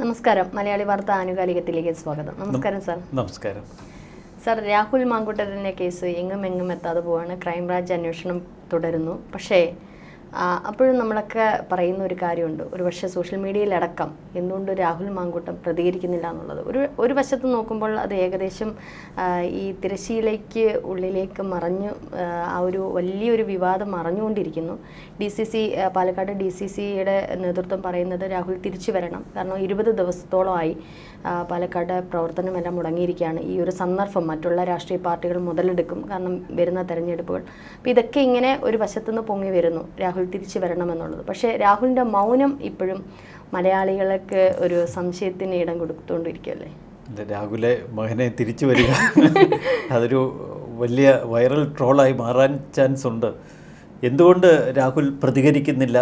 നമസ്കാരം. മലയാളി വാർത്ത ആനുകാലികത്തിലേക്ക് സ്വാഗതം. നമസ്കാരം സാർ. നമസ്കാരം. സാർ രാഹുൽ മാങ്കുട്ടരന്റെ കേസ് എങ്ങും എങ്ങും എത്താതെ പോവാണ്. ക്രൈംബ്രാഞ്ച് അന്വേഷണം തുടരുന്നു. പക്ഷേ അപ്പോഴും നമ്മളൊക്കെ പറയുന്ന ഒരു കാര്യമുണ്ട്. ഒരു പക്ഷേ സോഷ്യൽ മീഡിയയിലടക്കം എന്തുകൊണ്ട് രാഹുൽ മാങ്കൂട്ടം പ്രതികരിക്കുന്നില്ല എന്നുള്ളത്. ഒരു ഒരു വശത്ത് നോക്കുമ്പോൾ അത് ഏകദേശം ഈ തിരശ്ശീലയ്ക്ക് ഉള്ളിലേക്ക് മറഞ്ഞു ആ, ഒരു വലിയൊരു വിവാദം മറഞ്ഞുകൊണ്ടിരിക്കുന്നു. D C C Palakkad D C സിയുടെ നേതൃത്വം പറയുന്നത് രാഹുൽ തിരിച്ചു വരണം. കാരണം ഇരുപത് ദിവസത്തോളമായി പാലക്കാട് പ്രവർത്തനമെല്ലാം മുടങ്ങിയിരിക്കുകയാണ്. ഈ ഒരു സന്ദർഭം മറ്റുള്ള രാഷ്ട്രീയ പാർട്ടികൾ മുതലെടുക്കും. കാരണം വരുന്ന തെരഞ്ഞെടുപ്പുകൾ. അപ്പോൾ ഇതൊക്കെ ഇങ്ങനെ ഒരു വശത്തുനിന്ന് പൊങ്ങി വരുന്നു. രാഹുൽ തിരിച്ചു വരണമെന്നുള്ളത്. പക്ഷേ രാഹുലിന്റെ മൗനം ഇപ്പോഴും മലയാളികൾക്ക് ഒരു സംശയത്തിന് ഇടം കൊടുത്തുകൊണ്ടിരിക്കുകയല്ലേ? രാഹുലെ മകനെ തിരിച്ചു വരിക. അതൊരു വലിയ വൈറൽ ട്രോളായി മാറാൻ ചാൻസ് ഉണ്ട് എന്തുകൊണ്ട് രാഹുൽ പ്രതികരിക്കുന്നില്ല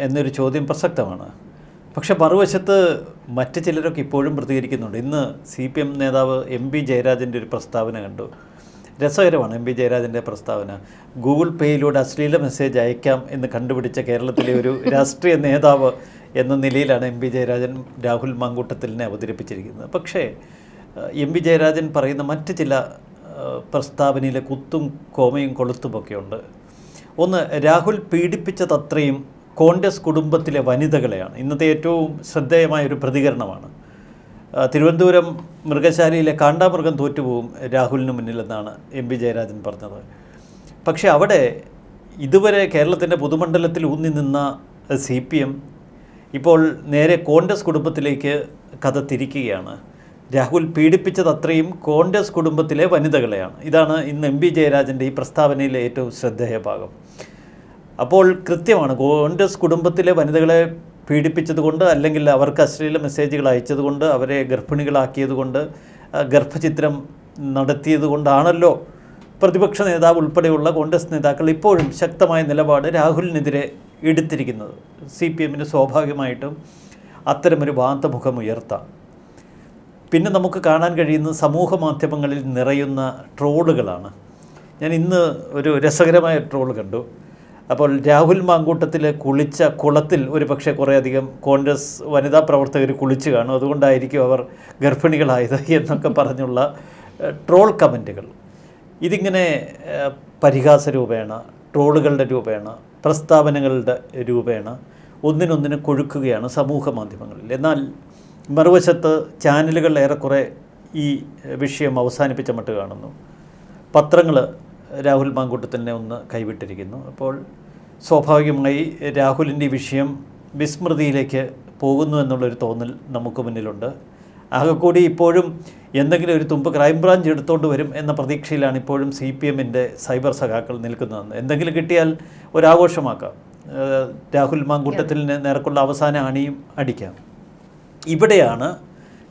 എന്നൊരു ചോദ്യം പ്രസക്തമാണ്. പക്ഷെ മറുവശത്ത് മറ്റ് ചിലരൊക്കെ ഇപ്പോഴും പ്രതികരിക്കുന്നുണ്ട്. ഇന്ന് സി പി എം നേതാവ് എം പി ജയരാജന്റെ ഒരു പ്രസ്താവന കണ്ടു. രസകരമാണ് എം പി ജയരാജന്റെ പ്രസ്താവന. ഗൂഗിൾ പേയിലൂടെ അശ്ലീല മെസ്സേജ് അയക്കാം എന്ന് കണ്ടുപിടിച്ച കേരളത്തിലെ ഒരു രാഷ്ട്രീയ നേതാവ് എന്ന നിലയിലാണ് എം പി ജയരാജൻ രാഹുൽ മാങ്കൂട്ടത്തിലിനെ അവതരിപ്പിച്ചിരിക്കുന്നത്. പക്ഷേ എം പി ജയരാജൻ പറയുന്ന മറ്റ് ചില പ്രസ്താവനയിലെ കുത്തും കോമയും കൊളുത്തുമൊക്കെയുണ്ട് ഒന്ന് രാഹുൽ പീഡിപ്പിച്ചതത്രയും കോൺഗ്രസ് കുടുംബത്തിലെ വനിതകളെയാണ്. ഇന്നത്തെ ഏറ്റവും ശ്രദ്ധേയമായ ഒരു പ്രതികരണമാണ് തിരുവനന്തപുരം മൃഗശാലയിലെ കാണ്ടാമൃഗം തോറ്റുപോകും രാഹുലിന് മുന്നിലെന്നാണ് എം പി ജയരാജൻ പറഞ്ഞത്. പക്ഷേ അവിടെ ഇതുവരെ കേരളത്തിന്റെ പൊതുമണ്ഡലത്തിൽ ഊന്നി നിന്ന സി പി എം ഇപ്പോൾ നേരെ കോൺഗ്രസ് കുടുംബത്തിലേക്ക് കഥ തിരിക്കുകയാണ് രാഹുൽ പീഡിപ്പിച്ചത് അത്രയും കോൺഗ്രസ് കുടുംബത്തിലെ വനിതകളെയാണ്. ഇതാണ് ഇന്ന് എം പി ജയരാജന്റെ ഈ പ്രസ്താവനയിലെ ഏറ്റവും ശ്രദ്ധേയ ഭാഗം അപ്പോൾ കൃത്യമാണ്. കോൺഗ്രസ് കുടുംബത്തിലെ വനിതകളെ പീഡിപ്പിച്ചതുകൊണ്ട് അല്ലെങ്കിൽ അവർക്ക് അശ്ലീല മെസ്സേജുകൾ അയച്ചതുകൊണ്ട് അവരെ ഗർഭിണികളാക്കിയതുകൊണ്ട് ഗർഭചിത്രം നടത്തിയത് കൊണ്ടാണല്ലോ പ്രതിപക്ഷ നേതാവ് ഉൾപ്പെടെയുള്ള കോൺഗ്രസ് നേതാക്കൾ ഇപ്പോഴും ശക്തമായ നിലപാട് രാഹുലിനെതിരെ എടുത്തിരിക്കുന്നത്. സി പി എമ്മിന് സ്വാഭാവികമായിട്ടും അത്തരമൊരു വാന്തമുഖം ഉയർത്താം. പിന്നെ നമുക്ക് കാണാൻ കഴിയുന്ന സമൂഹ മാധ്യമങ്ങളിൽ നിറയുന്ന ട്രോളുകളാണ്. ഞാൻ ഇന്ന് ഒരു രസകരമായ ട്രോൾ കണ്ടു. അപ്പോൾ രാഹുൽ മാങ്കൂട്ടത്തിൽ കുളിച്ച കുളത്തിൽ ഒരു പക്ഷേ കുറേയധികം കോൺഗ്രസ് വനിതാ പ്രവർത്തകർ കുളിച്ചു കാണും. അതുകൊണ്ടായിരിക്കും അവർ ഗർഭിണികളായത് എന്നൊക്കെ പറഞ്ഞുള്ള ട്രോൾ കമന്റുകൾ. ഇതിങ്ങനെ പരിഹാസ രൂപേണ ട്രോളുകളുടെ രൂപേണ പ്രസ്താവനകളുടെ രൂപേണ ഒന്നിനൊന്നിനെ കൊഴുക്കുകയാണ് സമൂഹ മാധ്യമങ്ങളിൽ. എന്നാൽ മറുവശത്ത് ചാനലുകൾ ഏറെക്കുറെ ഈ വിഷയം അവസാനിപ്പിച്ച മട്ട് കാണുന്നു. പത്രങ്ങൾ രാഹുൽ മാങ്കൂട്ടത്തിനെ ഒന്ന് കൈവിട്ടിരിക്കുന്നു. അപ്പോൾ സ്വാഭാവികമായി രാഹുലിന്റെ വിഷയം വിസ്മൃതിയിലേക്ക് പോകുന്നു എന്നുള്ളൊരു തോന്നൽ നമുക്ക് മുന്നിലുണ്ട്. ആകെക്കൂടി ഇപ്പോഴും എന്തെങ്കിലും ഒരു തുമ്പ് ക്രൈംബ്രാഞ്ച് എടുത്തുകൊണ്ട് വരും എന്ന പ്രതീക്ഷയിലാണ് ഇപ്പോഴും സി പി എമ്മിന്റെ സൈബർ സഖാക്കൾ നിൽക്കുന്നതെന്ന്. എന്തെങ്കിലും കിട്ടിയാൽ ഒരാഘോഷമാക്കാം. രാഹുൽ മാങ്കൂട്ടത്തിന് നേർക്കുള്ള അവസാന അണിയും അടിക്കാം. ഇവിടെയാണ്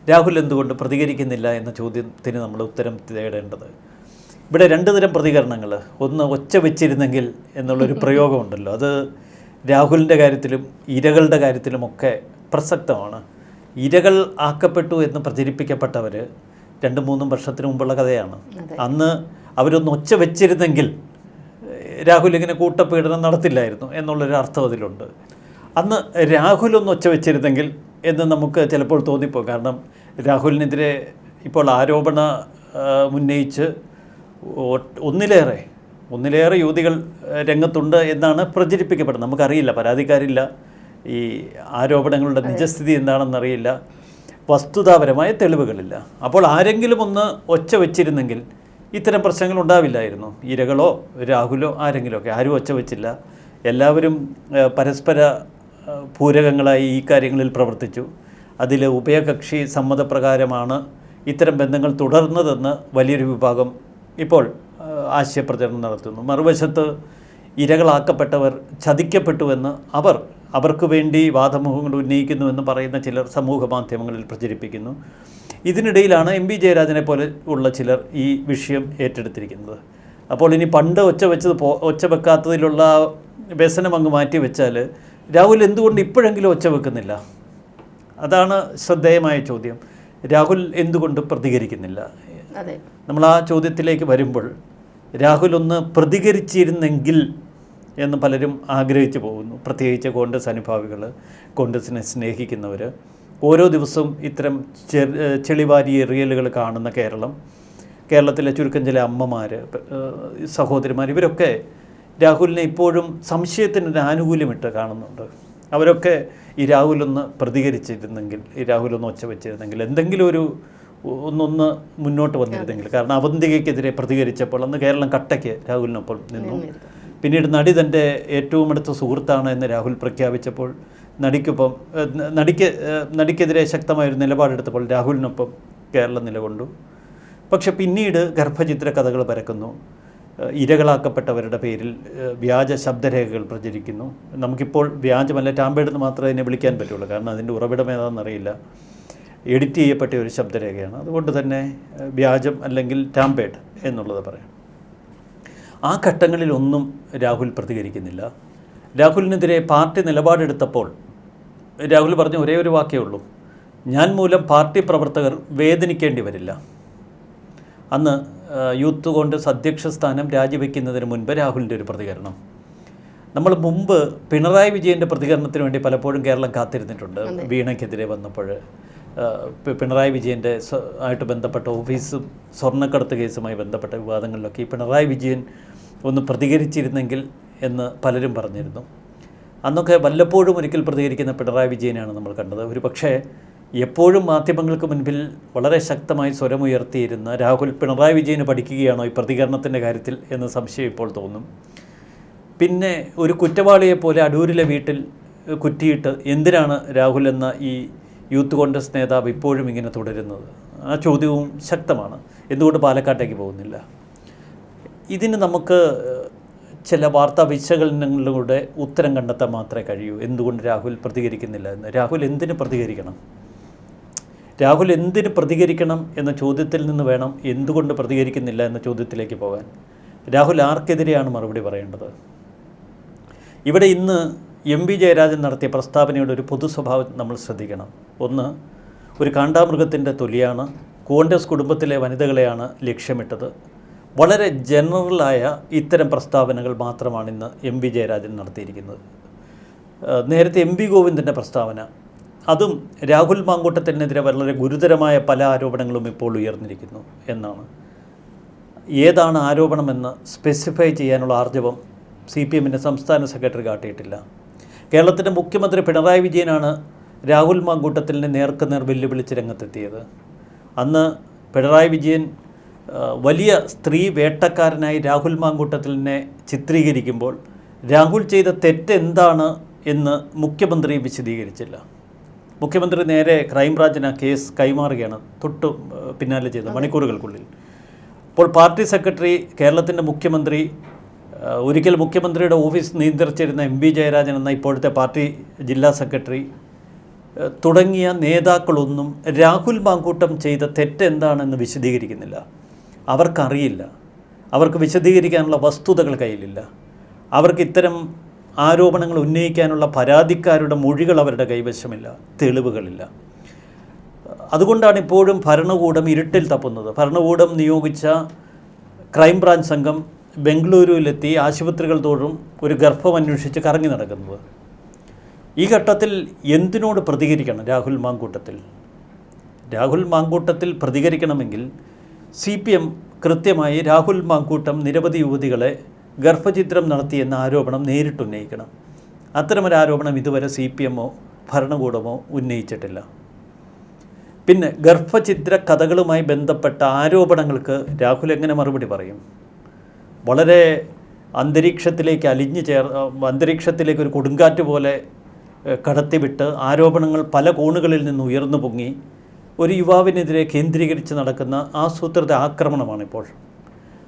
രാഹുൽ എന്തുകൊണ്ട് പ്രതികരിക്കുന്നില്ല എന്ന ചോദ്യത്തിന് നമ്മൾ ഉത്തരം തേടേണ്ടത്. ഇവിടെ രണ്ട് തരം പ്രതികരണങ്ങൾ ഒന്ന് ഒച്ച വെച്ചിരുന്നെങ്കിൽ എന്നുള്ളൊരു പ്രയോഗമുണ്ടല്ലോ. അത് രാഹുലിന്റെ കാര്യത്തിലും ഇരകളുടെ കാര്യത്തിലുമൊക്കെ പ്രസക്തമാണ്. ഇരകൾ ആക്കപ്പെട്ടു എന്ന് പ്രചരിപ്പിക്കപ്പെട്ടവർ രണ്ട് മൂന്നും വർഷത്തിന് മുമ്പുള്ള കഥയാണ്. അന്ന് അവരൊന്ന് ഒച്ച വെച്ചിരുന്നെങ്കിൽ രാഹുൽ ഇങ്ങനെ കൂട്ടപീഡനം നടത്തില്ലായിരുന്നു എന്നുള്ളൊരു അർത്ഥം അതിലുണ്ട്. അന്ന് രാഹുൽ ഒന്ന് ഒച്ച വെച്ചിരുന്നെങ്കിൽ എന്ന് നമുക്ക് ചിലപ്പോൾ തോന്നിപ്പോകും. കാരണം രാഹുലിനെതിരെ ഇപ്പോൾ ആരോപണ ഉന്നയിച്ച് ഒന്നിലേറെ ഒന്നിലേറെ യുവതികൾ രംഗത്തുണ്ട് എന്നാണ് പ്രചരിപ്പിക്കപ്പെടുന്നത്. നമുക്കറിയില്ല പരാതിക്കാരില്ല. ഈ ആരോപണങ്ങളുടെ നിജസ്ഥിതി എന്താണെന്നറിയില്ല. വസ്തുതാപരമായ തെളിവുകളില്ല. അപ്പോൾ ആരെങ്കിലും ഒന്ന് ഒച്ച വെച്ചിരുന്നെങ്കിൽ ഇത്തരം പ്രശ്നങ്ങൾ ഉണ്ടാവില്ലായിരുന്നു. ഇരകളോ രാഹുലോ ആരെങ്കിലുമൊക്കെ ആരും ഒച്ച വെച്ചില്ല. എല്ലാവരും പരസ്പര പൂരകങ്ങളായി ഈ കാര്യങ്ങളിൽ പ്രവർത്തിച്ചു. അതിൽ ഉഭയകക്ഷി സമ്മതപ്രകാരമാണ് ഇത്തരം ബന്ധങ്ങൾ തുടർന്നതെന്ന് വലിയൊരു വിഭാഗം ഇപ്പോൾ ആശയപ്രചരണം നടത്തുന്നു. മറുവശത്ത് ഇരകളാക്കപ്പെട്ടവർ ചതിക്കപ്പെട്ടുവെന്ന് അവർ അവർക്ക് വേണ്ടി വാദമുഖങ്ങൾ ഉന്നയിക്കുന്നുവെന്ന് പറയുന്ന ചിലർ സമൂഹ മാധ്യമങ്ങളിൽ പ്രചരിപ്പിക്കുന്നു. ഇതിനിടയിലാണ് എം ബി ജയരാജനെ പോലെ ഉള്ള ചിലർ ഈ വിഷയം ഏറ്റെടുത്തിരിക്കുന്നത്. അപ്പോൾ ഇനി പണ്ട് ഒച്ച വെച്ചത് പോ ഒച്ച വെക്കാത്തതിലുള്ള വ്യസനം അങ്ങ് മാറ്റി വെച്ചാൽ രാഹുൽ എന്തുകൊണ്ട് ഇപ്പോഴെങ്കിലും ഒച്ച വെക്കുന്നില്ല? അതാണ് ശ്രദ്ധേയമായ ചോദ്യം. രാഹുൽ എന്തുകൊണ്ട് പ്രതികരിക്കുന്നില്ല? നമ്മൾ ആ ചോദ്യത്തിലേക്ക് വരുമ്പോൾ രാഹുൽ ഒന്ന് പ്രതികരിച്ചിരുന്നെങ്കിൽ എന്ന് പലരും ആഗ്രഹിച്ചു പോകുന്നു. പ്രത്യേകിച്ച് കോൺഗ്രസ് അനുഭാവികൾ കോൺഗ്രസിനെ സ്നേഹിക്കുന്നവർ ഓരോ ദിവസവും ഇത്തരം ചെളിവാരിയ റിയലുകൾ കാണുന്ന കേരളം. കേരളത്തിലെ ചുരുക്കം ചില അമ്മമാർ സഹോദരിമാർ ഇവരൊക്കെ രാഹുലിനെ ഇപ്പോഴും സംശയത്തിനൊരു ആനുകൂല്യമിട്ട് കാണുന്നുണ്ട്. അവരൊക്കെ ഈ രാഹുലൊന്ന് പ്രതികരിച്ചിരുന്നെങ്കിൽ ഈ രാഹുലൊന്ന് ഒച്ച വെച്ചിരുന്നെങ്കിൽ എന്തെങ്കിലും ഒരു ഒന്നൊന്ന് മുന്നോട്ട് വന്നിരുന്നെങ്കിൽ. കാരണം അവന്തികയ്ക്കെതിരെ പ്രതികരിച്ചപ്പോൾ അന്ന് കേരളം കട്ടയ്ക്ക് രാഹുലിനൊപ്പം നിന്നു. പിന്നീട് നടി തന്റെ ഏറ്റവും അടുത്ത സുഹൃത്താണ് എന്ന് രാഹുൽ പ്രഖ്യാപിച്ചപ്പോൾ നടിക്കൊപ്പം നടിക്ക് നടിക്കെതിരെ ശക്തമായൊരു നിലപാടെടുത്തപ്പോൾ രാഹുലിനൊപ്പം കേരളം നിലകൊണ്ടു. പക്ഷെ പിന്നീട് ഗർഭചിത്ര കഥകൾ പരക്കുന്നു. ഇരകളാക്കപ്പെട്ടവരുടെ പേരിൽ വ്യാജ ശബ്ദരേഖകൾ പ്രചരിക്കുന്നു. നമുക്കിപ്പോൾ വ്യാജമല്ല ടാമ്പേഡെന്ന് മാത്രമേ അതിനെ വിളിക്കാൻ പറ്റുള്ളൂ. കാരണം അതിന്റെ ഉറവിടം ഏതാണെന്നറിയില്ല. എഡിറ്റ് ചെയ്യപ്പെട്ട ഒരു ശബ്ദരേഖയാണ്. അതുകൊണ്ട് തന്നെ വ്യാജം അല്ലെങ്കിൽ ടാമ്പേഡ് എന്നുള്ളത് പറയാം. ആ ഘട്ടങ്ങളിലൊന്നും രാഹുൽ പ്രതികരിക്കുന്നില്ല. രാഹുലിനെതിരെ പാർട്ടി നിലപാടെടുത്തപ്പോൾ രാഹുൽ പറഞ്ഞ ഒരേ ഒരു വാക്കേ ഉള്ളൂ. ഞാൻ മൂലം പാർട്ടി പ്രവർത്തകർ വേദനിക്കേണ്ടി വരില്ല. അന്ന് യൂത്ത് കോൺഗ്രസ് അധ്യക്ഷ സ്ഥാനം രാജിവെക്കുന്നതിന് മുൻപ് രാഹുലിന്റെ ഒരു പ്രതികരണം. നമ്മൾ മുമ്പ് പിണറായി വിജയന്റെ പ്രതികരണത്തിന് വേണ്ടി പലപ്പോഴും കേരളം കാത്തിരുന്നിട്ടുണ്ട്. വീണയ്ക്കെതിരെ വന്നപ്പോൾ പിണറായി വിജയന്റെ ആയിട്ട് ബന്ധപ്പെട്ട ഓഫീസും സ്വർണക്കടത്ത് കേസുമായി ബന്ധപ്പെട്ട വിവാദങ്ങളിലൊക്കെ ഈ പിണറായി വിജയൻ ഒന്ന് പ്രതികരിച്ചിരുന്നെങ്കിൽ എന്ന് പലരും പറഞ്ഞിരുന്നു. അന്നൊക്കെ വല്ലപ്പോഴും ഒരിക്കൽ പ്രതികരിക്കുന്ന പിണറായി വിജയനാണ് നമ്മൾ കണ്ടത്. ഒരു പക്ഷേ എപ്പോഴും മാധ്യമങ്ങൾക്ക് മുൻപിൽ വളരെ ശക്തമായി സ്വരമുയർത്തിയിരുന്ന രാഹുൽ പിണറായി വിജയന് പഠിക്കുകയാണോ ഈ പ്രതികരണത്തിന്റെ കാര്യത്തിൽ എന്ന് സംശയം ഇപ്പോൾ തോന്നും. പിന്നെ ഒരു കുറ്റവാളിയെപ്പോലെ അടൂരിലെ വീട്ടിൽ കുറ്റിയിട്ട് എന്തിനാണ് രാഹുൽ എന്ന ഈ യൂത്ത് കോൺഗ്രസ് നേതാവ് ഇപ്പോഴും ഇങ്ങനെ തുടരുന്നത്? ആ ചോദ്യവും ശക്തമാണ്. എന്തുകൊണ്ട് പാലക്കാട്ടേക്ക് പോകുന്നില്ല? ഇതിന് നമുക്ക് ചില വാർത്താ വിശകലനങ്ങളിലൂടെ ഉത്തരം കണ്ടെത്താൻ മാത്രമേ കഴിയൂ. എന്തുകൊണ്ട് രാഹുൽ പ്രതികരിക്കുന്നില്ല എന്ന്? രാഹുൽ എന്തിന് പ്രതികരിക്കണം? രാഹുൽ എന്തിന് പ്രതികരിക്കണം എന്ന ചോദ്യത്തിൽ നിന്ന് വേണം എന്തുകൊണ്ട് പ്രതികരിക്കുന്നില്ല എന്ന ചോദ്യത്തിലേക്ക് പോകാൻ. രാഹുൽ ആർക്കെതിരെയാണ് മറുപടി പറയേണ്ടത്? ഇവിടെ ഇന്ന് എം വി ജയരാജൻ നടത്തിയ പ്രസ്താവനയുടെ ഒരു പൊതു സ്വഭാവം നമ്മൾ ശ്രദ്ധിക്കണം. ഒന്ന് ഒരു കാണ്ടാമൃഗത്തിന്റെ തൊലിയാണ് കോൺഗ്രസ് കുടുംബത്തിലെ വനിതകളെയാണ് ലക്ഷ്യമിട്ടത്. വളരെ ജനറലായ ഇത്തരം പ്രസ്താവനകൾ മാത്രമാണ് ഇന്ന് എം വി ജയരാജൻ നടത്തിയിരിക്കുന്നത്. നേരത്തെ എം വി ഗോവിന്ദന്റെ പ്രസ്താവന. അതും രാഹുൽ മാങ്കൂട്ടത്തിനെതിരെ വളരെ ഗുരുതരമായ പല ആരോപണങ്ങളും ഇപ്പോൾ ഉയർന്നിരിക്കുന്നു എന്നാണ്. ഏതാണ് ആരോപണമെന്ന് സ്പെസിഫൈ ചെയ്യാനുള്ള ആർജവം സി പി എമ്മിന്റെ സംസ്ഥാന സെക്രട്ടറി കാട്ടിയിട്ടില്ല. കേരളത്തിന്റെ മുഖ്യമന്ത്രി പിണറായി വിജയനാണ് രാഹുൽ മാങ്കൂട്ടത്തിലിനെ നേർക്കുനേർ വെല്ലുവിളിച്ച് രംഗത്തെത്തിയത്. അന്ന് പിണറായി വിജയൻ വലിയ സ്ത്രീ വേട്ടക്കാരനായി രാഹുൽ മാങ്കൂട്ടത്തിലിനെ ചിത്രീകരിക്കുമ്പോൾ രാഹുൽ ചെയ്ത തെറ്റെന്താണ് എന്ന് മുഖ്യമന്ത്രി വിശദീകരിച്ചില്ല. മുഖ്യമന്ത്രി നേരെ ക്രൈംബ്രാഞ്ചിന് ആ കേസ് കൈമാറുകയാണ് തൊട്ട് പിന്നാലെ ചെയ്ത മണിക്കൂറുകൾക്കുള്ളിൽ. അപ്പോൾ പാർട്ടി സെക്രട്ടറി കേരളത്തിന്റെ മുഖ്യമന്ത്രി ഒരിക്കൽ മുഖ്യമന്ത്രിയുടെ ഓഫീസ് നിയന്ത്രിച്ചിരുന്ന എം പി ജയരാജൻ എന്ന ഇപ്പോഴത്തെ പാർട്ടി ജില്ലാ സെക്രട്ടറി തുടങ്ങിയ നേതാക്കളൊന്നും രാഹുൽ മാങ്കൂട്ടം ചെയ്ത തെറ്റെന്താണെന്ന് വിശദീകരിക്കുന്നില്ല. അവർക്കറിയില്ല. അവർക്ക് വിശദീകരിക്കാനുള്ള വസ്തുതകൾ കയ്യിലില്ല. അവർക്ക് ഇത്തരം ആരോപണങ്ങൾ ഉന്നയിക്കാനുള്ള പരാതിക്കാരുടെ മൊഴികൾ അവരുടെ കൈവശമില്ല. തെളിവുകളില്ല. അതുകൊണ്ടാണ് ഇപ്പോഴും ഭരണകൂടം ഇരുട്ടിൽ തപ്പുന്നത്. ഭരണകൂടം നിയോഗിച്ച ക്രൈംബ്രാഞ്ച് സംഘം ബംഗളൂരുവിലെത്തി ആശുപത്രികൾ തോറും ഒരു ഗർഭം അന്വേഷിച്ച് കറങ്ങി നടക്കുന്നത്. ഈ ഘട്ടത്തിൽ എന്തിനോട് പ്രതികരിക്കണം രാഹുൽ മാങ്കൂട്ടത്തിൽ? രാഹുൽ മാങ്കൂട്ടത്തിൽ പ്രതികരിക്കണമെങ്കിൽ സി പി എം കൃത്യമായി രാഹുൽ മാങ്കൂട്ടം നിരവധി യുവതികളെ ഗർഭചിത്രം നടത്തിയെന്ന ആരോപണം നേരിട്ടുന്നയിക്കണം അത്തരമൊരു ആരോപണം ഇതുവരെ സി പി എമ്മോ ഭരണകൂടമോ ഉന്നയിച്ചിട്ടില്ല. പിന്നെ ഗർഭചിത്ര കഥകളുമായി ബന്ധപ്പെട്ട ആരോപണങ്ങൾക്ക് രാഹുൽ എങ്ങനെ മറുപടി പറയും? വളരെ അന്തരീക്ഷത്തിലേക്ക് അലിഞ്ഞു ചേർ അന്തരീക്ഷത്തിലേക്ക് ഒരു കൊടുങ്കാറ്റ് പോലെ കടത്തിവിട്ട് ആരോപണങ്ങൾ പല കോണുകളിൽ നിന്ന് ഉയർന്നു പൊങ്ങി ഒരു യുവാവിനെതിരെ കേന്ദ്രീകരിച്ച് നടക്കുന്ന ആസൂത്രിത ആക്രമണമാണിപ്പോൾ.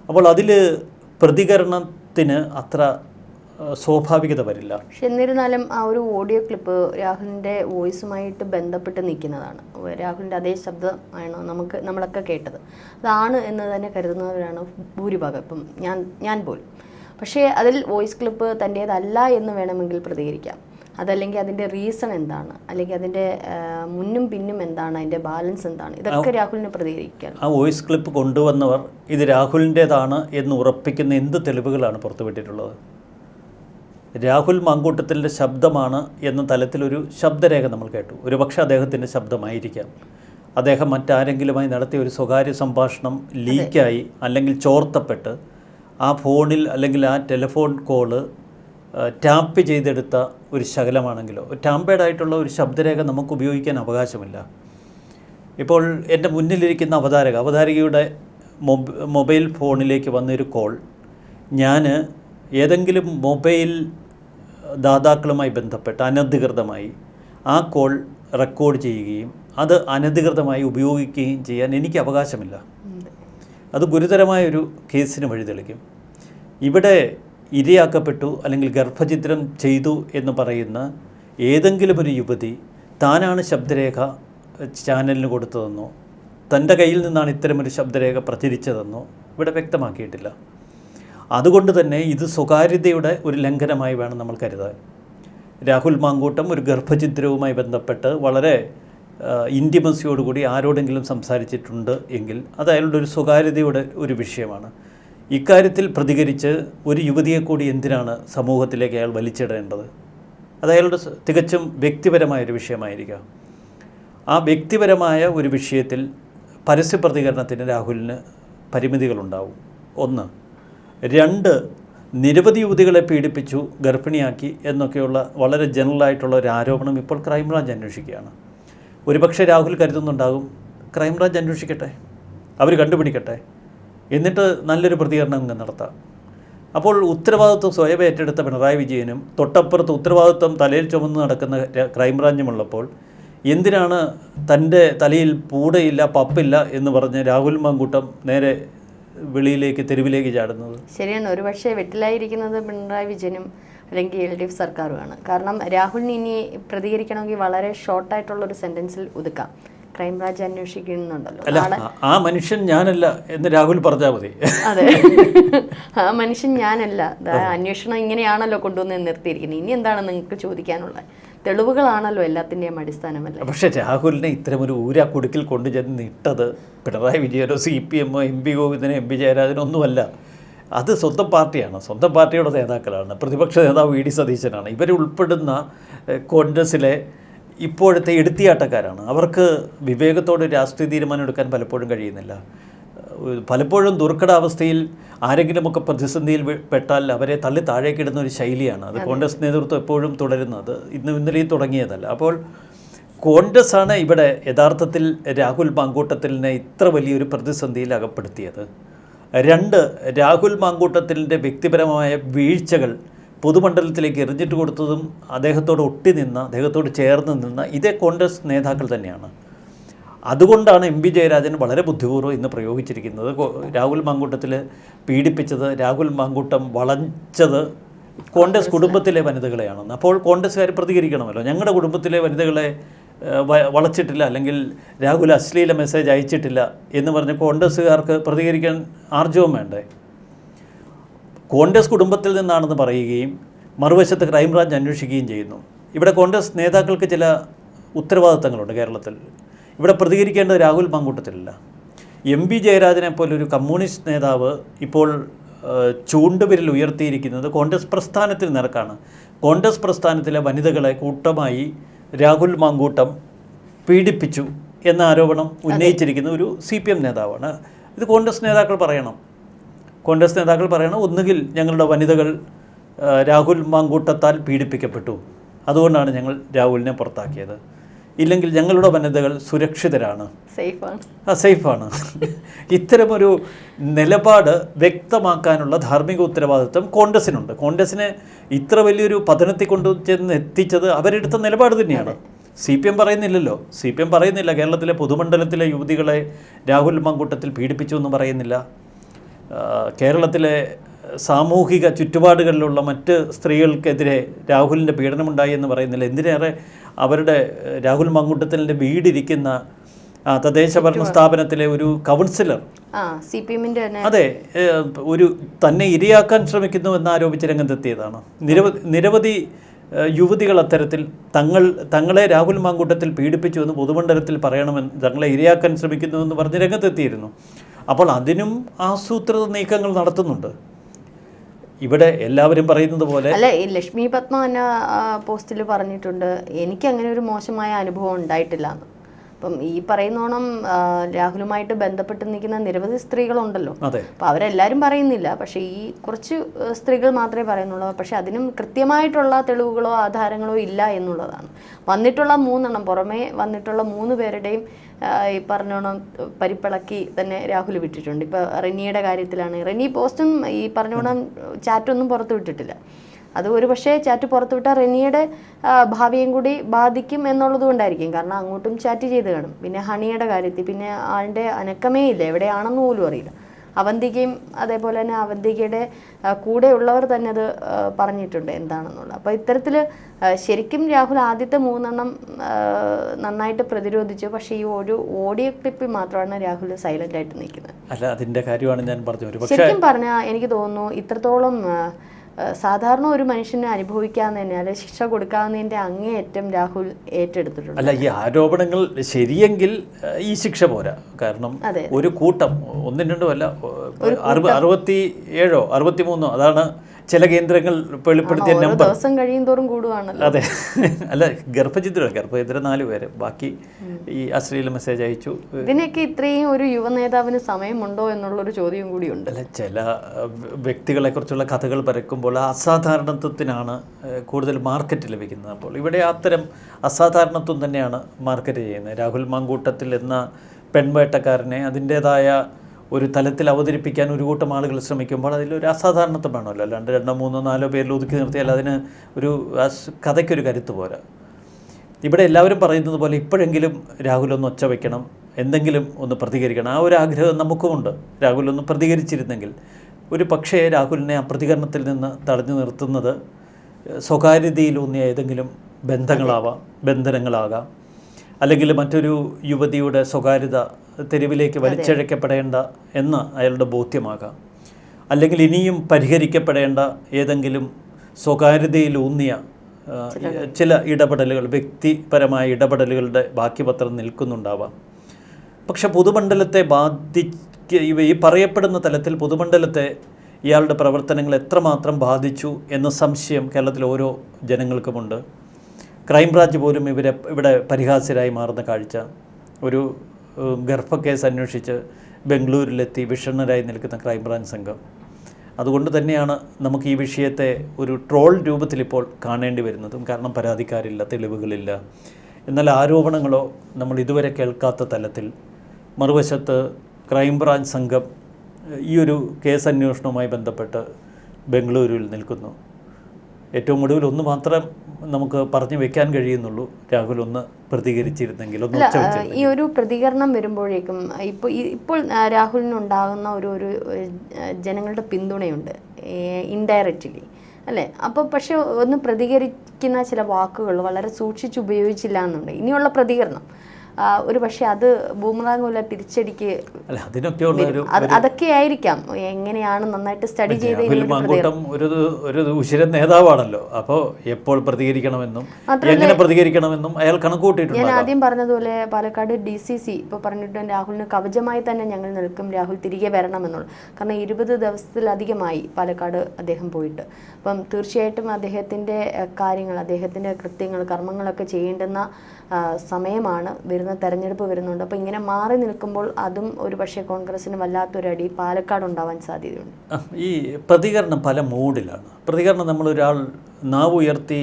അപ്പോൾ അതിൽ പ്രതികരണത്തിന് അത്ര സ്വാഭാവികത വരില്ല. പക്ഷെ എന്നിരുന്നാലും ആ ഒരു ഓഡിയോ ക്ലിപ്പ് രാഹുലിന്റെ വോയിസുമായിട്ട് ബന്ധപ്പെട്ട് നിൽക്കുന്നതാണ്. രാഹുലിന്റെ അതേ ശബ്ദമാണ് നമുക്ക് നമ്മളൊക്കെ കേട്ടത്. അതാണ് എന്ന് തന്നെ കരുതുന്നവരാണ് ഭൂരിഭാഗം. ഇപ്പം ഞാൻ ഞാൻ പോലും. പക്ഷേ അതിൽ വോയിസ് ക്ലിപ്പ് തന്റേതല്ല എന്ന് വേണമെങ്കിൽ പ്രതികരിക്കാം. അതല്ലെങ്കിൽ അതിന്റെ റീസൺ എന്താണ്? അല്ലെങ്കിൽ അതിന്റെ മുന്നും പിന്നും എന്താണ്? അതിന്റെ ബാലൻസ് എന്താണ്? ഇതൊക്കെ രാഹുലിനെ പ്രതികരിക്കാൻ ആ വോയിസ് ക്ലിപ്പ് കൊണ്ടുവന്നവർ ഇത് രാഹുലിന്റേതാണ് എന്ന് ഉറപ്പിക്കുന്ന എന്ത് തെളിവുകളാണ് പുറത്തുവിട്ടിട്ടുള്ളത്? രാഹുൽ മാങ്കൂട്ടത്തിന്റെ ശബ്ദമാണ് എന്ന തലത്തിലൊരു ശബ്ദരേഖ നമ്മൾ കേട്ടു. ഒരുപക്ഷെ അദ്ദേഹത്തിന്റെ ശബ്ദമായിരിക്കാം. അദ്ദേഹം മറ്റാരെങ്കിലുമായി നടത്തിയ ഒരു സ്വകാര്യ സംഭാഷണം ലീക്കായി അല്ലെങ്കിൽ ചോർത്തപ്പെട്ട് ആ ഫോണിൽ അല്ലെങ്കിൽ ആ ടെലിഫോൺ കോൾ ടാപ്പ് ചെയ്തെടുത്ത ഒരു ശകലമാണെങ്കിലോ ടാമ്പേഡായിട്ടുള്ള ഒരു ശബ്ദരേഖ നമുക്ക് ഉപയോഗിക്കാൻ അവകാശമില്ല. ഇപ്പോൾ എന്റെ മുന്നിലിരിക്കുന്ന അവതാരക അവതാരകയുടെ മൊബൈൽ ഫോണിലേക്ക് വന്നൊരു കോൾ. ഞാൻ ഏതെങ്കിലും മൊബൈൽ ദാതാക്കളുമായി ബന്ധപ്പെട്ട് അനധികൃതമായി ആ കോൾ റെക്കോർഡ് ചെയ്യുകയും അത് അനധികൃതമായി ഉപയോഗിക്കുകയും ചെയ്യാൻ എനിക്ക് അവകാശമില്ല. അത് ഗുരുതരമായൊരു കേസിന് വഴിതെളിക്കും. ഇവിടെ ഇരയാക്കപ്പെട്ടു അല്ലെങ്കിൽ ഗർഭചിത്രം ചെയ്തു എന്ന് പറയുന്ന ഏതെങ്കിലും ഒരു യുവതി താനാണ് ശബ്ദരേഖ ചാനലിന് കൊടുത്തതെന്നോ തന്റെ കയ്യിൽ നിന്നാണ് ഇത്തരമൊരു ശബ്ദരേഖ പ്രചരിച്ചതെന്നോ ഇവിടെ വ്യക്തമാക്കിയിട്ടില്ല. അതുകൊണ്ട് തന്നെ ഇത് സ്വകാര്യതയുടെ ഒരു ലംഘനമായി വേണം നമ്മൾ കരുതാൻ. രാഹുൽ മാങ്കൂട്ടം ഒരു ഗർഭചിത്രവുമായി ബന്ധപ്പെട്ട് വളരെ ഇന്റിമസിയോടുകൂടി ആരോടെങ്കിലും സംസാരിച്ചിട്ടുണ്ട് എങ്കിൽ അത് അയാളുടെ ഒരു സ്വകാര്യതയുടെ ഒരു വിഷയമാണ്. ഇക്കാര്യത്തിൽ പ്രതികരിച്ച് ഒരു യുവതിയെ കൂടി എന്തിനാണ് സമൂഹത്തിലേക്ക് അയാൾ വലിച്ചിടേണ്ടത്? അത് അയാളുടെ തികച്ചും വ്യക്തിപരമായൊരു വിഷയമായിരിക്കാം. ആ വ്യക്തിപരമായ ഒരു വിഷയത്തിൽ പരസ്യ പ്രതികരണത്തിന് രാഹുലിന് പരിമിതികളുണ്ടാവും. ഒന്ന് രണ്ട് നിരവധി യുവതികളെ പീഡിപ്പിച്ചു ഗർഭിണിയാക്കി എന്നൊക്കെയുള്ള വളരെ ജനറലായിട്ടുള്ള ഒരു ആരോപണം ഇപ്പോൾ ക്രൈംബ്രാഞ്ച് അന്വേഷിക്കുകയാണ്. ഒരുപക്ഷെ രാഹുൽ കരുതുന്നുണ്ടാകും ക്രൈംബ്രാഞ്ച് അന്വേഷിക്കട്ടെ അവർ കണ്ടുപിടിക്കട്ടെ എന്നിട്ട് നല്ലൊരു പ്രതികരണം അങ്ങ് നടത്താം. അപ്പോൾ ഉത്തരവാദിത്വം സ്വയം ഏറ്റെടുത്ത പിണറായി വിജയനും തൊട്ടപ്പുറത്ത് ഉത്തരവാദിത്വം തലയിൽ ചുമന്ന് നടക്കുന്ന ക്രൈംബ്രാഞ്ചുമുള്ളപ്പോൾ എന്തിനാണ് തന്റെ തലയിൽ പൂടയില്ല പപ്പില്ല എന്ന് പറഞ്ഞ് രാഹുൽ മാങ്കൂട്ടം നേരെ വെളിയിലേക്ക് തെരുവിലേക്ക് ചാടുന്നത്? ശരിയാണ്. ഒരുപക്ഷെ വെട്ടിലായിരിക്കുന്നത് പിണറായി വിജയനും അല്ലെങ്കിൽ എൽ ഡി എഫ് സർക്കാരുമാണ്. കാരണം രാഹുലിന് ഇനി പ്രതികരിക്കണമെങ്കിൽ വളരെ ഷോർട്ടായിട്ടുള്ള ഒരു സെന്റൻസിൽ ഒതുക്കാം. ക്രൈംബ്രാഞ്ച് അന്വേഷിക്കുന്നുണ്ടല്ലോ. ആ- മനുഷ്യൻ ഞാനല്ല എന്ന് രാഹുൽ പറഞ്ഞാൽ മതി. അതെ. ആ മനുഷ്യൻ ഞാനല്ല. അന്വേഷണം ഇങ്ങനെയാണല്ലോ കൊണ്ടുവന്ന് നിർത്തിയിരിക്കുന്നത്. ഇനി എന്താണ് നിങ്ങൾക്ക് ചോദിക്കാനുള്ളത്? തെളിവുകളാണല്ലോ എല്ലാത്തിന്റെയും അടിസ്ഥാനമല്ലേ? പക്ഷേ രാഹുലിനെ ഇത്തരമൊരു ഊരാ കുടുക്കിൽ കൊണ്ടുചെന്ന് ഇട്ടത് പിണറായി വിജയനോ സി പി എമ്മോ എം പി ഗോവിന്ദനോ എം പി ജയരാജനോ ഒന്നുമല്ല അത് സ്വന്തം പാർട്ടിയാണ്. സ്വന്തം പാർട്ടിയുടെ നേതാക്കളാണ്. പ്രതിപക്ഷ നേതാവ് വി ഡി സതീശനാണ്. ഇവരുൾപ്പെടുന്ന കോൺഗ്രസ്സിലെ ഇപ്പോഴത്തെ എടുത്തിയാട്ടക്കാരാണ് അവർക്ക് വിവേകത്തോടെ രാഷ്ട്രീയ തീരുമാനം എടുക്കാൻ പലപ്പോഴും കഴിയുന്നില്ല. പലപ്പോഴും ദുർഘടാവസ്ഥയിൽ ആരെങ്കിലുമൊക്കെ പ്രതിസന്ധിയിൽ പെട്ടാൽ അവരെ തള്ളി താഴേക്കിടുന്ന ഒരു ശൈലിയാണ്. അത് കോൺഗ്രസ് നേതൃത്വം എപ്പോഴും തുടരുന്നത് ഇന്നും ഇന്നലെയും തുടങ്ങിയതല്ല. അപ്പോൾ കോൺഗ്രസ് ആണ് ഇവിടെ യഥാർത്ഥത്തിൽ രാഹുൽ മാങ്കൂട്ടത്തിലിനെ ഇത്ര വലിയൊരു പ്രതിസന്ധിയിൽ അകപ്പെടുത്തിയത്. രണ്ട് രാഹുൽ മാങ്കൂട്ടത്തിലിന്റെ വ്യക്തിപരമായ വീഴ്ചകൾ പൊതുമണ്ഡലത്തിലേക്ക് എറിഞ്ഞിട്ട് കൊടുത്തതും അദ്ദേഹത്തോട് ഒട്ടി നിന്ന അദ്ദേഹത്തോട് ചേർന്ന് നിന്ന ഇതേ കോൺഗ്രസ് നേതാക്കൾ തന്നെയാണ്. അതുകൊണ്ടാണ് എം പി ജയരാജൻ വളരെ ബുദ്ധിപൂർവം ഇന്ന് പ്രയോഗിച്ചിരിക്കുന്നത്. രാഹുൽ മാങ്കൂട്ടത്തിൽ പീഡിപ്പിച്ചത് രാഹുൽ മാങ്കൂട്ടം വളച്ചത് കോൺഗ്രസ് കുടുംബത്തിലെ വനിതകളെയാണെന്ന്. അപ്പോൾ കോൺഗ്രസ്സുകാർ പ്രതികരിക്കണമല്ലോ. ഞങ്ങളുടെ കുടുംബത്തിലെ വനിതകളെ വളച്ചിട്ടില്ല അല്ലെങ്കിൽ രാഹുൽ അശ്ലീല മെസ്സേജ് അയച്ചിട്ടില്ല എന്ന് പറഞ്ഞ് കോൺഗ്രസ്സുകാർക്ക് പ്രതികരിക്കാൻ ആർജവം വേണ്ടേ? കോൺഗ്രസ് കുടുംബത്തിൽ നിന്നാണെന്ന് പറയുകയും മറുവശത്ത് ക്രൈംബ്രാഞ്ച് അന്വേഷിക്കുകയും ചെയ്യുന്നു. ഇവിടെ കോൺഗ്രസ് നേതാക്കൾക്ക് ചില ഉത്തരവാദിത്തങ്ങളുണ്ട് കേരളത്തിൽ. ഇവിടെ പ്രതികരിക്കേണ്ടത് രാഹുൽ പങ്കൂട്ടത്തിലല്ല. എം പി ജയരാജനെ പോലൊരു കമ്മ്യൂണിസ്റ്റ് നേതാവ് ഇപ്പോൾ ചൂണ്ടുപിരിൽ ചൂണ്ടുവിരൽ ഉയർത്തിയിരിക്കുന്നത് കോൺഗ്രസ് പ്രസ്ഥാനത്തിൽ നിരക്കാണ്. കോൺഗ്രസ് പ്രസ്ഥാനത്തിലെ വനിതകളെ കൂട്ടമായി രാഹുൽ മാങ്കൂട്ടം പീഡിപ്പിച്ചു എന്ന ആരോപണം ഉന്നയിച്ചിരിക്കുന്ന ഒരു സി പി എം നേതാവാണ്. ഇത് കോൺഗ്രസ് നേതാക്കൾ പറയണം. കോൺഗ്രസ് നേതാക്കൾ പറയണം ഒന്നുകിൽ ഞങ്ങളുടെ വനിതകൾ രാഹുൽ മാങ്കൂട്ടത്താൽ പീഡിപ്പിക്കപ്പെട്ടു. അതുകൊണ്ടാണ് ഞങ്ങൾ രാഹുലിനെ പുറത്താക്കിയത്. ഇല്ലെങ്കിൽ ഞങ്ങളുടെ വനിതകൾ സുരക്ഷിതരാണ്. സേഫാണ്. ആ സേഫാണ്. ഇത്തരമൊരു നിലപാട് വ്യക്തമാക്കാനുള്ള ധാർമ്മിക ഉത്തരവാദിത്വം കോൺഗ്രസിനുണ്ട്. കോൺഗ്രസിനെ ഇത്ര വലിയൊരു പതനത്തിൽ കൊണ്ടു ചെന്ന് എത്തിച്ചത് അവരെടുത്ത നിലപാട് തന്നെയാണ്. സി പി എം പറയുന്നില്ലല്ലോ. സി പി എം പറയുന്നില്ല. കേരളത്തിലെ പൊതുമണ്ഡലത്തിലെ യുവതികളെ രാഹുൽ മങ്കൂട്ടത്തിൽ പീഡിപ്പിച്ചു എന്ന് പറയുന്നില്ല. കേരളത്തിലെ സാമൂഹിക ചുറ്റുപാടുകളിലുള്ള മറ്റ് സ്ത്രീകൾക്കെതിരെ രാഹുലിന്റെ പീഡനമുണ്ടായി എന്ന് പറയുന്നില്ല. എന്തിനേറെ അവരുടെ രാഹുൽ മങ്കൂട്ടത്തിന്റെ വീടിരിക്കുന്ന തദ്ദേശ ഭരണ സ്ഥാപനത്തിലെ ഒരു കൗൺസിലർ. അതെ ഒരു തന്നെ ഇരയാക്കാൻ ശ്രമിക്കുന്നു എന്നാരോപിച്ച് രംഗത്തെത്തിയതാണ്. നിരവധി നിരവധി യുവതികൾ അത്തരത്തിൽ തങ്ങൾ തങ്ങളെ രാഹുൽ മാങ്കൂട്ടത്തിൽ പീഡിപ്പിച്ചു എന്ന് പൊതുമണ്ഡലത്തിൽ പറയണമെന്ന് തങ്ങളെ ഇരയാക്കാൻ ശ്രമിക്കുന്നു എന്ന് പറഞ്ഞ് രംഗത്തെത്തിയിരുന്നു. അപ്പോൾ അതിനും ആസൂത്രിത നീക്കങ്ങൾ നടത്തുന്നുണ്ട്. ഇവിടെ എല്ലാവരും പറയുന്നത് പോലെ അല്ല ഈ ലക്ഷ്മി പത്മ എന്ന പോസ്റ്റിൽ പറഞ്ഞിട്ടുണ്ട്. എനിക്ക് അങ്ങനെ ഒരു മോശമായ അനുഭവം ഉണ്ടായിട്ടില്ല അപ്പം ഈ പറയുന്നോണം രാഹുലുമായിട്ട് ബന്ധപ്പെട്ട് നിൽക്കുന്ന നിരവധി സ്ത്രീകളുണ്ടല്ലോ. അപ്പോൾ അവരെല്ലാവരും പറയുന്നില്ല. പക്ഷേ ഈ കുറച്ച് സ്ത്രീകൾ മാത്രമേ പറയുന്നുള്ളൂ. പക്ഷേ അതിനും കൃത്യമായിട്ടുള്ള തെളിവുകളോ ആധാരങ്ങളോ ഇല്ല എന്നുള്ളതാണ്. വന്നിട്ടുള്ള മൂന്നെണ്ണം പുറമേ വന്നിട്ടുള്ള മൂന്ന് പേരുടെയും ഈ പറഞ്ഞോണം പരിപ്പിളക്കി തന്നെ രാഹുൽ വിട്ടിട്ടുണ്ട്. ഇപ്പോൾ റെനിയുടെ കാര്യത്തിലാണ്. റെനി പോസ്റ്റും ഈ പറഞ്ഞോണം ചാറ്റൊന്നും പുറത്തു വിട്ടിട്ടില്ല. അത് ഒരു പക്ഷേ ചാറ്റ് പുറത്തുവിട്ടാൽ റെനിയുടെ ഭാവിയും കൂടി ബാധിക്കും എന്നുള്ളത് കൊണ്ടായിരിക്കും. കാരണം അങ്ങോട്ടും ചാറ്റ് ചെയ്ത് കാണും. പിന്നെ ഹണിയുടെ കാര്യത്തിൽ പിന്നെ ആളുടെ അനക്കമേ ഇല്ല. എവിടെയാണെന്ന് പോലും അറിയില്ല. അവന്തികയും അതേപോലെ തന്നെ അവന്തികയുടെ കൂടെ കൂടെയുള്ളവർ തന്നെ അത് പറഞ്ഞിട്ടുണ്ട് എന്താണെന്നുള്ളത്. അപ്പോൾ ഇത്തരത്തിൽ ശരിക്കും രാഹുൽ ആദ്യത്തെ മൂന്നെണ്ണം നന്നായിട്ട് പ്രതിരോധിച്ചു. പക്ഷേ ഈ ഒരു ഓഡിയോ ക്ലിപ്പിൽ മാത്രമാണ് രാഹുൽ സൈലന്റ് ആയിട്ട് നിൽക്കുന്നത്. അല്ല അതിന്റെ കാര്യമാണ് ഞാൻ പറഞ്ഞത്. ശരിക്കും പറഞ്ഞാൽ എനിക്ക് തോന്നുന്നു ഇത്രത്തോളം സാധാരണ ഒരു മനുഷ്യന് അനുഭവിക്കാന്ന് തന്നെ അല്ലെ ശിക്ഷ കൊടുക്കാവുന്നതിന്റെ അങ്ങേയറ്റം രാഹുൽ ഏറ്റെടുത്തിട്ടുണ്ട്. അല്ല ഈ ആരോപണങ്ങൾ ശരിയെങ്കിൽ ഈ ശിക്ഷ പോരാ. കാരണം അതെ. ഒരു കൂട്ടം ഒന്നും രണ്ടും അല്ല അറുപ അറുപത്തി ഏഴോ അറുപത്തി മൂന്നോ അതാണ് ചില കേന്ദ്രങ്ങൾ വെളിപ്പെടുത്തിയ നമ്പർ ദിവസം കഴിയും തോറും കൂടുവാണല്ലോ. അതെ. അല്ല ഗർഭചിത്രം ഗർഭചിത്രം നാല് പേര്. ബാക്കി ഈ അശ്ലീല മെസ്സേജ് അയച്ചു. ഇതിനൊക്കെ ഇത്രയും ഒരു യുവ നേതാവിന് സമയമുണ്ടോ എന്നുള്ളൊരു ചോദ്യം കൂടിയുണ്ട്. അല്ല ചില വ്യക്തികളെ കുറിച്ചുള്ള കഥകൾ പരക്കുമ്പോൾ അസാധാരണത്വത്തിനാണ് കൂടുതൽ മാർക്കറ്റ് ലഭിക്കുന്നത്. അപ്പോൾ ഇവിടെ അത്തരം അസാധാരണത്വം തന്നെയാണ് മാർക്കറ്റ് ചെയ്യുന്നത്. രാഹുൽ മാങ്കൂട്ടത്തിൽ എന്ന പെൺവേട്ടക്കാരനെ അതിന്റേതായ ഒരു തലത്തിൽ അവതരിപ്പിക്കാൻ ഒരു കൂട്ടം ആളുകൾ ശ്രമിക്കുമ്പോൾ അതിലൊരു അസാധാരണത്വം വേണമല്ലോ. അല്ലാണ്ട് രണ്ടോ മൂന്നോ നാലോ പേരിൽ ഒതുക്കി നിർത്തിയാൽ അതിന് ഒരു കഥയ്ക്കൊരു കരുത്ത് പോരാ. ഇവിടെ എല്ലാവരും പറയുന്നത് പോലെ ഇപ്പോഴെങ്കിലും രാഹുൽ ഒന്ന് ഒച്ച വയ്ക്കണം എന്തെങ്കിലും ഒന്ന് പ്രതികരിക്കണം. ആ ഒരു ആഗ്രഹം നമുക്കുമുണ്ട്. രാഹുൽ ഒന്ന് പ്രതികരിച്ചിരുന്നെങ്കിൽ ഒരു പക്ഷേ രാഹുലിനെ ആ പ്രതികരണത്തിൽ നിന്ന് തടഞ്ഞു നിർത്തുന്നത് സ്വകാര്യതയിലൂന്നിയ ഏതെങ്കിലും ബന്ധങ്ങളാവാം ബന്ധനങ്ങളാകാം. അല്ലെങ്കിൽ മറ്റൊരു യുവതിയുടെ സ്വകാര്യത തെരുവിലേക്ക് വലിച്ചഴക്കപ്പെടേണ്ട എന്ന് അയാളുടെ ബോധ്യമാകാം. അല്ലെങ്കിൽ ഇനിയും പരിഹരിക്കപ്പെടേണ്ട ഏതെങ്കിലും സ്വകാര്യതയിലൂന്നിയ ചില ഇടപെടലുകൾ വ്യക്തിപരമായ ഇടപെടലുകളുടെ ബാക്കി പത്രം നിൽക്കുന്നുണ്ടാവാം. പക്ഷെ പൊതുമണ്ഡലത്തെ ബാധിക്ക ഇവ ഈ പറയപ്പെടുന്ന തലത്തിൽ പൊതുമണ്ഡലത്തെ ഇയാളുടെ പ്രവർത്തനങ്ങൾ എത്രമാത്രം ബാധിച്ചു എന്ന സംശയം കേരളത്തിലെ ഓരോ ജനങ്ങൾക്കുമുണ്ട്. ക്രൈംബ്രാഞ്ച് പോലും ഇവരെ ഇവിടെ പരിഹാസ്യരായി മാറുന്ന കാഴ്ച. ഒരു ഗർഭ ഗർഭക്കേസ് അന്വേഷിച്ച് ബംഗളൂരിലെത്തി വിഷണ്ണരായി നിൽക്കുന്ന ക്രൈംബ്രാഞ്ച് സംഘം. അതുകൊണ്ട് തന്നെയാണ് നമുക്ക് ഈ വിഷയത്തെ ഒരു ട്രോൾ രൂപത്തിൽ ഇപ്പോൾ കാണേണ്ടി വരുന്നതും. കാരണം പരാതിക്കാരില്ല തെളിവുകളില്ല. എന്നാൽ ആരോപണങ്ങളോ നമ്മൾ ഇതുവരെ കേൾക്കാത്ത തലത്തിൽ മറുവശത്ത് ക്രൈംബ്രാഞ്ച് സംഘം ഈ ഒരു കേസ് അന്വേഷണവുമായി ബന്ധപ്പെട്ട് ബംഗളൂരുവിൽ നിൽക്കുന്നു. ഏറ്റവും ഒടുവിൽ ഒന്ന് മാത്രം നമുക്ക് പറഞ്ഞു വെക്കാൻ കഴിയുന്നുള്ളൂ. രാഹുൽ ഒന്ന് പ്രതികരിച്ചിരുന്നെങ്കിൽ ഒന്ന് ഈ ഒരു പ്രതികരണം വരുമ്പോഴേക്കും ഇപ്പോൾ ഇപ്പോൾ രാഹുലിന് രാഹുലിനുണ്ടാകുന്ന ഒരു ഒരു ജനങ്ങളുടെ പിന്തുണയുണ്ട് ഇൻഡയറക്റ്റ്ലി അല്ലേ? അപ്പോൾ പക്ഷെ ഒന്ന് പ്രതികരിക്കുന്ന ചില വാക്കുകൾ വളരെ സൂക്ഷിച്ച് ഉപയോഗിച്ചില്ല എന്നുണ്ട് ഇനിയുള്ള പ്രതികരണം ഒരു പക്ഷേ അത് ബൂമറാങ് പോലെ തിരിച്ചടിക്ക് അതൊക്കെ ആയിരിക്കാം. എങ്ങനെയാണ് നന്നായിട്ട് സ്റ്റഡി ചെയ്ത് മങ്കൂട്ടം ഒരു ഒരു ഉശിരൻ നേതാവാണല്ലോ. അപ്പോൾ എപ്പോൾ പ്രതികരിക്കണമെന്നും എങ്ങനെ പ്രതികരിക്കണമെന്നും അയാൾ ഞാൻ ആദ്യം പറഞ്ഞതുപോലെ പാലക്കാട് ഡി സി സി ഇപ്പോൾ പറഞ്ഞിട്ട് രാഹുലിന് കവചമായി തന്നെ ഞങ്ങൾ നിൽക്കും രാഹുൽ തിരികെ വരണമെന്നുള്ളു. കാരണം ഇരുപത് ദിവസത്തിലധികമായി പാലക്കാട് അദ്ദേഹം പോയിട്ട്. അപ്പം തീർച്ചയായിട്ടും അദ്ദേഹത്തിന്റെ കാര്യങ്ങൾ അദ്ദേഹത്തിന്റെ കൃത്യങ്ങൾ കർമ്മങ്ങളൊക്കെ ചെയ്യേണ്ടുന്ന സമയമാണ് വരുന്ന തെരഞ്ഞെടുപ്പ് വരുന്നുണ്ട്. അപ്പോൾ ഇങ്ങനെ മാറി നിൽക്കുമ്പോൾ അതും ഒരു പക്ഷേ കോൺഗ്രസിന് വല്ലാത്തൊരടി പാലക്കാട് ഉണ്ടാവാൻ സാധ്യതയുണ്ട്. ഈ പ്രതികരണം പല മൂഡിലാണ്. പ്രതികരണം നമ്മളൊരാൾ നാവ് ഉയർത്തി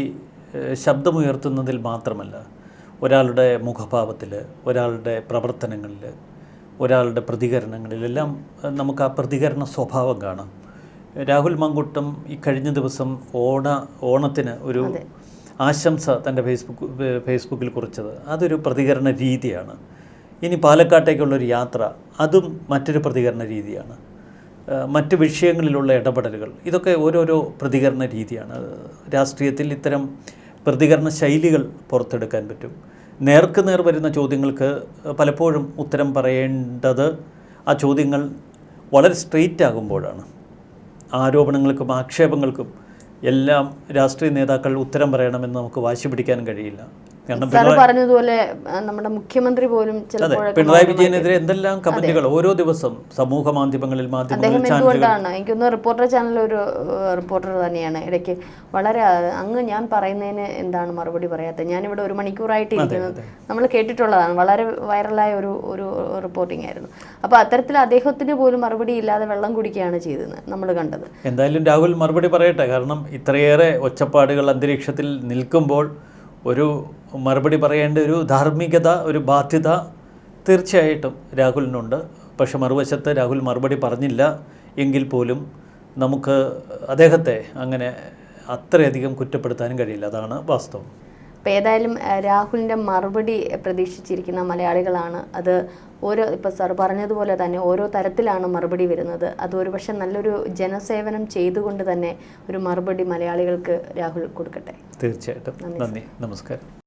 ശബ്ദമുയർത്തുന്നതിൽ മാത്രമല്ല ഒരാളുടെ മുഖഭാവത്തിൽ ഒരാളുടെ പ്രവർത്തനങ്ങളിൽ ഒരാളുടെ പ്രതികരണങ്ങളിലെല്ലാം നമുക്ക് ആ പ്രതികരണ സ്വഭാവം കാണാം. രാഹുൽ മങ്കുട്ടം ഈ കഴിഞ്ഞ ദിവസം ഓണ ഓണത്തിന് ഒരു ആശംസ തന്റെ ഫേസ്ബുക്ക് ഫേസ്ബുക്കിൽ കുറിച്ചത്. അതൊരു പ്രതികരണ രീതിയാണ്. ഇനി പാലക്കാട്ടേക്കുള്ളൊരു യാത്ര അതും മറ്റൊരു പ്രതികരണ രീതിയാണ്. മറ്റ് വിഷയങ്ങളിലുള്ള ഇടപെടലുകൾ ഇതൊക്കെ ഓരോരോ പ്രതികരണ രീതിയാണ്. രാഷ്ട്രീയത്തിൽ ഇത്തരം പ്രതികരണ ശൈലികൾ പുറത്തെടുക്കാൻ പറ്റും. നേർക്ക് നേർ വരുന്ന ചോദ്യങ്ങൾക്ക് പലപ്പോഴും ഉത്തരം പറയേണ്ടത് ആ ചോദ്യങ്ങൾ വളരെ സ്ട്രെയിറ്റ് ആകുമ്പോഴാണ് ആരോപണങ്ങൾക്കും ആക്ഷേപങ്ങൾക്കും എല്ലാം രാഷ്ട്രീയ നേതാക്കൾ ഉത്തരം പറയണമെന്ന് നമുക്ക് വാശി പിടിക്കാൻ കഴിയില്ല. കാരണം പറഞ്ഞതുപോലെ നമ്മുടെ മുഖ്യമന്ത്രി പോലും അതെ പിണറായി വിജയനെതിരെ എന്തെല്ലാം കമന്റുകൾ ഓരോ ദിവസം സമൂഹ മാധ്യമങ്ങളിൽ അദ്ദേഹം എന്തുകൊണ്ടാണ്? എനിക്കൊന്ന് റിപ്പോർട്ടർ ചാനൽ ഒരു റിപ്പോർട്ടർ തന്നെയാണ്. ഇടയ്ക്ക് വളരെ അങ്ങ് ഞാൻ പറയുന്നതിന് എന്താണ് മറുപടി പറയാത്തത്? ഞാനിവിടെ ഒരു മണിക്കൂറായിട്ട് ഇരിക്കുന്നത് നമ്മൾ കേട്ടിട്ടുള്ളതാണ്. വളരെ വൈറലായ ഒരു ഒരു റിപ്പോർട്ടിംഗ് ആയിരുന്നു. അപ്പോൾ അത്തരത്തിൽ അദ്ദേഹത്തിന് പോലും മറുപടി ഇല്ലാതെ വെള്ളം കുടിക്കുകയാണ് ചെയ്തത് നമ്മൾ കണ്ടത്. എന്തായാലും രാഹുൽ മറുപടി പറയട്ടെ. കാരണം ഇത്രയേറെ ഒച്ചപ്പാടുകൾ അന്തരീക്ഷത്തിൽ നിൽക്കുമ്പോൾ ഒരു മറുപടി പറയേണ്ട ഒരു ധാർമ്മികത ഒരു ബാധ്യത തീർച്ചയായിട്ടും രാഹുലിനുണ്ട്. പക്ഷെ മറുവശത്ത് രാഹുൽ മറുപടി പറഞ്ഞില്ല എങ്കിൽ പോലും നമുക്ക് അദ്ദേഹത്തെ അങ്ങനെ അത്രയധികം കുറ്റപ്പെടുത്താനും കഴിയില്ല. അതാണ് വാസ്തവം. അപ്പോൾ ഏതായാലും രാഹുലിന്റെ മറുപടി പ്രതീക്ഷിച്ചിരിക്കുന്ന മലയാളികളാണ്. അത് ഓരോ ഇപ്പോൾ സാർ പറഞ്ഞതുപോലെ തന്നെ ഓരോ തരത്തിലാണ് മറുപടി വരുന്നത്. അത് ഒരുപക്ഷെ നല്ലൊരു ജനസേവനം ചെയ്തുകൊണ്ട് തന്നെ ഒരു മറുപടി മലയാളികൾക്ക് രാഹുൽ കൊടുക്കട്ടെ. തീർച്ചയായിട്ടും. നന്ദി. നമസ്കാരം.